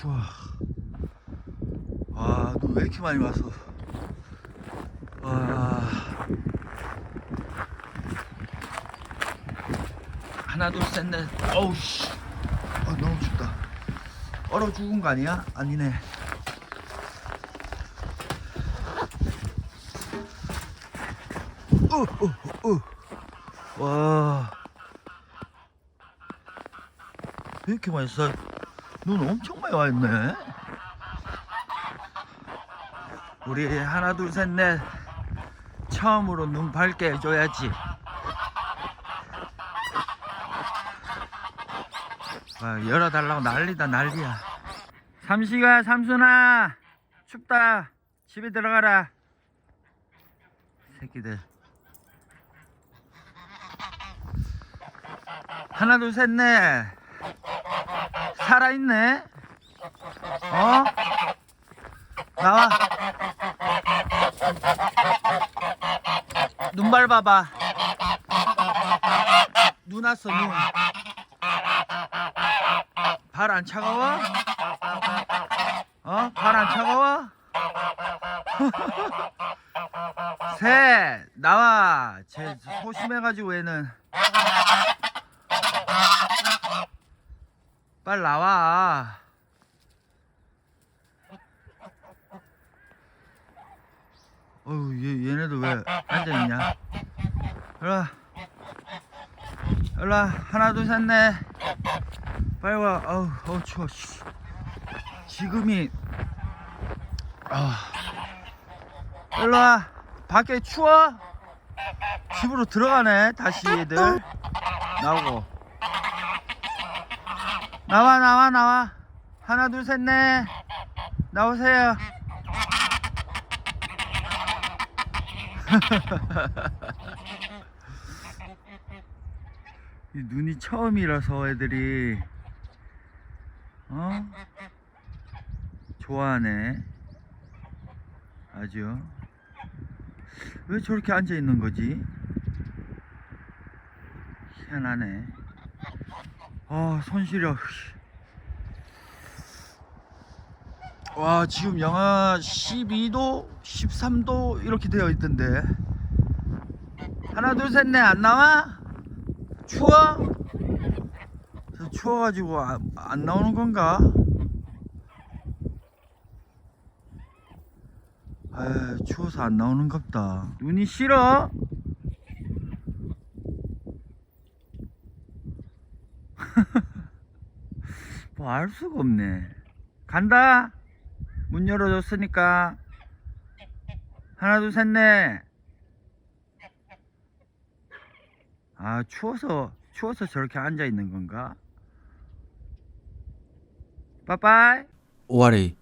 추워. 와, 눈왜 이렇게 많이 왔어? 와. 하나, 둘, 셋, 넷. 어우, 씨. 아, 너무 춥다. 얼어 죽은 거 아니야? 아니네. 어, 어, 어. 와. 왜 이렇게 많이 써? 눈 엄청 많이 와 있네. 우리 하나 둘 셋 넷 처음으로 눈 밝게 해줘야지. 아, 열어달라고 난리다 난리야. 삼시가 삼순아 춥다 집에 들어가라. 새끼들. 하나 둘 셋 넷 살아있네. 어? 나와. 눈 밟아봐. 눈 왔어, 눈. 발 안 차가워? 어? 발 안 차가워? 셋, 나와. 쟤 소심해가지고 얘는. 빨리 나와. 어우, 얘, 얘네들 왜 앉아있냐? 일로와. 일로와. 하나, 둘, 셋, 넷. 빨리 와. 어우, 어우, 추워. 씨. 지금이, 아. 일로와. 밖에 추워? 집으로 들어가네. 다시 얘들. 나오고. 나와, 나와, 나와. 하나, 둘, 셋, 넷. 나오세요. 이 눈이 처음이라서 애들이 어 좋아하네 아주 왜 저렇게 앉아 있는 거지 희한하네 아 손시려 와 지금 영하 12도 13도 이렇게 되어 있던데 하나 둘 셋 넷 안 나와? 추워? 저 추워가지고 안, 안 나오는 건가? 에 추워서 안 나오는 갑다 눈이 싫어? 뭐 알 수가 없네. 간다. 문 열어줬으니까. 하나 둘 셋 넷. 아 추워서 추워서 저렇게 앉아 있는 건가? 빠빠이. 오아리